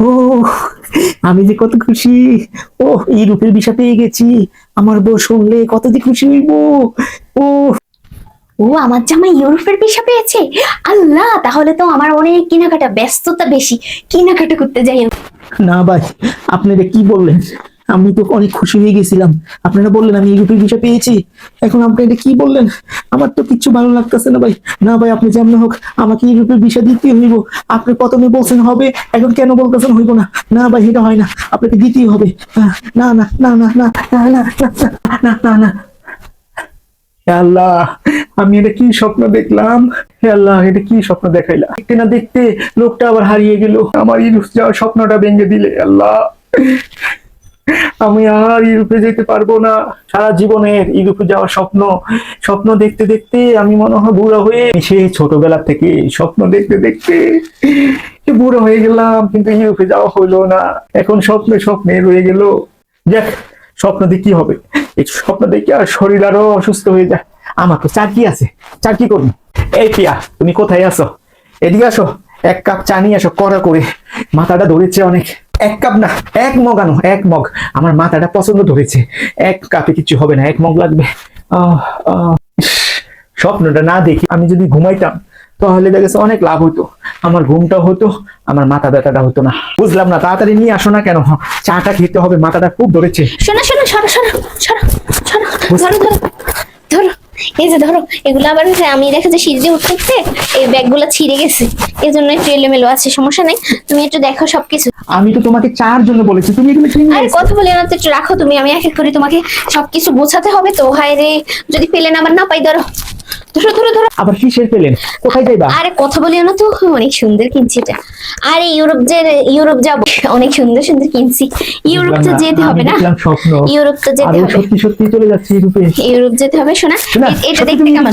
ও আমি যে কত খুশি। ও এই রূপের বিষা পেয়ে গেছি। আমার বউ শুনলে কত যে খুশি হইব। ও ও আমার জামাই ইউরোপের ভিসা পেয়েছে? আল্লাহ তাহলে তো আমার অনেক কেনাকাটা ব্যস্ততা বেশি। কেনাকাটা করতে যাই। না ভাই আপনি কি বললেন? আমি তো অনেক খুশি হয়ে গেছিলাম আপনারা বললেন আমি ইউরোপের বিষয় পেয়েছি এখন আপনি এটা কি বললেন আমার তো কিচ্ছু ভালো লাগতেছে না ভাই না ভাই আপনি যেমন হোক আমাকে ইউরোপের বিষয় দিতে হইব আপনি প্রথমে বলছেন হবে এখন কেন বলতেছেন হইব না না ভাই এটা হয় না আপনাকে দিতেই হবে না না না না না না না না না না আল্লাহ আমি এটা কি স্বপ্ন দেখলাম হে আল্লাহ এটা কি স্বপ্ন দেখাইলা দেখতে না দেখতে লোকটা আবার হারিয়ে গেল আমার যাওয়ার স্বপ্নটা ভেঙে দিলে আল্লাহ আমি আর ইউরোপে যেতে পারব না। সারা জীবনের ইউরোপে যাওয়ার স্বপ্ন স্বপ্ন দেখতে দেখতে আমি মনে হয় বুড়া হয়ে সে ছোটবেলা থেকে স্বপ্ন দেখতে দেখতে বুড়ো হয়ে গেলাম, কিন্তু ইউরোপে যাওয়া হইল না। এখন স্বপ্নে স্বপ্নে রয়ে গেল। দেখ স্বপ্ন দিয়ে কি হবে? এই স্বপ্ন দেখে আর শরীর আরও অসুস্থ হয়ে যায়। আমার তো কি আছে? চার কি করবি? এই পিয়া তুমি কোথায় আসো এদিকে আসো, এক কাপ চা নিয়ে আসো, কড়া করে। মাথাটা ধরেছে অনেক। এক কাপ না এক মগ আনো এক মগ। আমার মাথাটা পছন্দ ধরেছে। এক কাপে কিছু হবে না এক মগ লাগবে। স্বপ্নটা না দেখি আমি যদি ঘুমাইতাম তাহলে দেখেছে অনেক লাভ হতো আমার ঘুমটা হতো আমার মাথা ব্যথাটা হতো না। বুঝলাম না তাড়াতাড়ি নিয়ে আসো না কেন? চাটা খেতে হবে মাথাটা খুব ধরেছে। শোনো শোনা সরো সরো সরো সরো ধরো ধরো। ধরো। এই যে ধরো এগুলো আবার আমি দেখা যায় সিঁড়ি উঠতে উঠতে এই ব্যাগগুলো ছিঁড়ে গেছে। এই জন্য একটু এলোমেলো আছে সমস্যা নেই। তুমি একটু দেখো সবকিছু। আমি তো তোমাকে চার জন্য বলেছি তুমি এগুলো কিনে আরে। কথা বলে না তো একটু রাখো তুমি আমি এক এক করে তোমাকে সবকিছু বোঝাতে হবে তো হায় রে। যদি পেলে না আবার না পাই ধরো। ধরো ধরো ধরো। আবার কিসের পেলেন? কোথায় যাইবা? আরে কথা বলিও না তো অনেক সুন্দর কিনছি এটা আরে ইউরোপ যে ইউরোপ যাব অনেক সুন্দর সুন্দর কিনছি ইউরোপ তো যেতে হবে না। স্বপ্ন। ইউরোপ তো যেতে হবে। সত্যি সত্যি চলে যাচ্ছে ইউরোপে। ইউরোপ যেতে হবে শোনা। এটা দেখতে কেমন?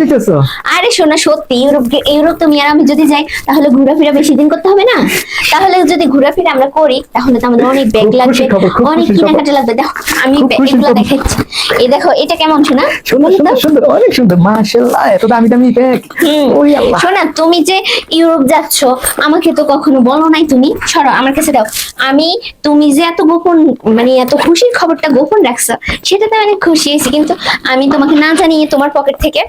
আরে শোনা সত্যি ইউরোপ ইউরোপ তুমি আর আমি যদি যাই তাহলে ঘোরাফেরা বেশি দিন করতে হবে না? তাহলে যদি ঘোরাফেরা আমরা করি তাহলে তো আমাদের অনেক ব্যাগ লাগবে অনেক। কেনাকাটা লাগবে। দেখো আমি এগুলো দেখাচ্ছি। এই দেখো এটা কেমন শোনা? সুন্দর সুন্দর সুন্দর অনেক সুন্দর। মাশাআল্লাহ এত দামি দামি ব্যাগ ওই আল্লাহ। শোনা তুমি যে ইউরোপ যাচ্ছ আমাকে তো কখনো বলো নাই তুমি। সরো আমার কাছে দাও। আমি তুমি যে এত গোপন মানে এত খুশির খবরটা গোপন রাখছো সেটাতে অনেক খুশি হয়েছি। কিন্তু আমি তোমাকে না জানিয়ে তোমার পকেট থেকে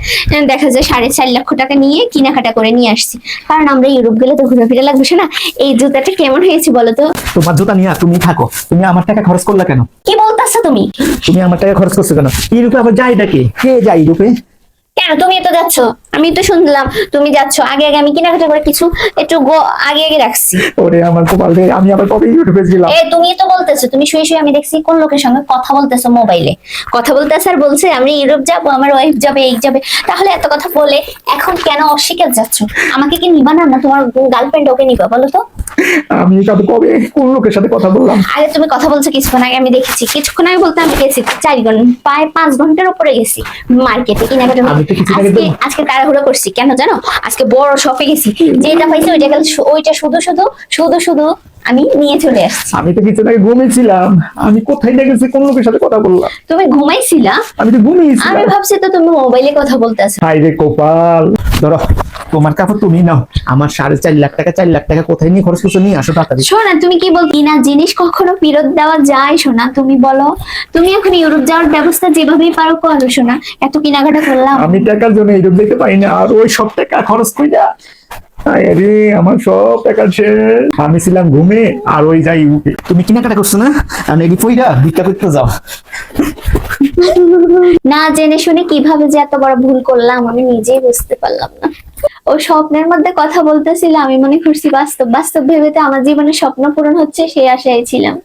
দেখা যায় সাড়ে চার লক্ষ টাকা নিয়ে কেনাকাটা করে নিয়ে আসছি। কারণ আমরা ইউরোপ গেলে তো ঘুরে ফিরে লাগবে শোনা। এই জুতাটা কেমন হয়েছে বলো তো? তোমার জুতা নিয়ে তুমি থাকো। তুমি আমার টাকা খরচ করলা কেন? কি বলতেছো তুমি? তুমি আমার টাকা খরচ করছ কেন? ইউরোপে আবার যাই ডাকে কে যাই ইউরোপে কেন তুমি তো যাচ্ছ? আমি তো শুনলাম তুমি যাচ্ছ। আগে আগে আমি কেনাকাটা করে কিছু একটু আগে আগে রাখছি। ওরে আমার কপাল রে আমি আবার কবে ইউরোপে ছিলাম? এ তুমি তো বলতেছো তুমি শুয়ে শুয়ে আমি দেখছি কোন লোকের সঙ্গে কথা বলতেছো মোবাইলে। কথা বলতেছে আর বলছে আমি ইউরোপ যাব আমার ওয়াইফ যাবে এই যাবে। তাহলে এত কথা বলে এখন কেন অস্বীকার যাচ্ছ? আমাকে কি নিবা না? না তোমার গার্লফ্রেন্ড ওকে নিবা বলো তো। আমি তো কবে কোন লোকের সাথে কথা বললাম? আরে তুমি কথা বলছো কিছুক্ষণ আগে আমি দেখেছি। কিছুক্ষণ আগে বলতে আমি গেছি চার ঘণ্টা প্রায় পাঁচ ঘণ্টার উপরে গেছি মার্কেটে। কিনা। তো আজকে আজকে তাড়াহুড়ো করছি কেন জানো? আজকে বড় শপে গেছি। যেটা পাইছি ওইটা গেল ওইটা শুধু শুধু শুধু শুধু আমি নিয়ে চলে আসছি। আমি তো কিছু আগে ঘুমিয়েছিলাম। আমি কোথায় দেখেছি কোন লোকের সাথে কথা বললাম? তুমি ঘুমাইছিলা? আমি তো ঘুমিয়েছিলাম। আমি ভাবছি তো তুমি মোবাইলে কথা বলতেছো। হাই রে কপাল। ধরো তোমার কাপড় তুমি নাও। আমার সাড়ে চার লাখ টাকা চার লাখ টাকা কোথায় নিয়ে খরচ করছ? নিয়ে আসো তাড়াতাড়ি। শোনা তুমি কি বল কিনা জিনিস কখনো ফেরত দেওয়া যায়? শোনা তুমি বলো। তুমি এখন ইউরোপ যাওয়ার ব্যবস্থা যেভাবেই পারো করো শোনা। এত কেনাকাটা করলাম। আমি টাকার জন্য ইউরোপ যেতে পারি না। আর ওই সব টাকা খরচ কইরা আরে আমার সব টাকা শেষ। আমি ছিলাম ঘুমে আর ওই যাই উঠে। তুমি কেনাকাটা করছ না? আমি পইরা ভিক্ষা করতে যাও। না জেনে শুনে কীভাবে যে এত বড় ভুল করলাম আমি নিজেই বুঝতে পারলাম না। ও স্বপ্নের মধ্যে কথা বলতেছিল আমি মনে করছি বাস্তব বাস্তব ভেবেতে আমার জীবনে স্বপ্ন পূরণ হচ্ছে সেই আশায় ছিলাম।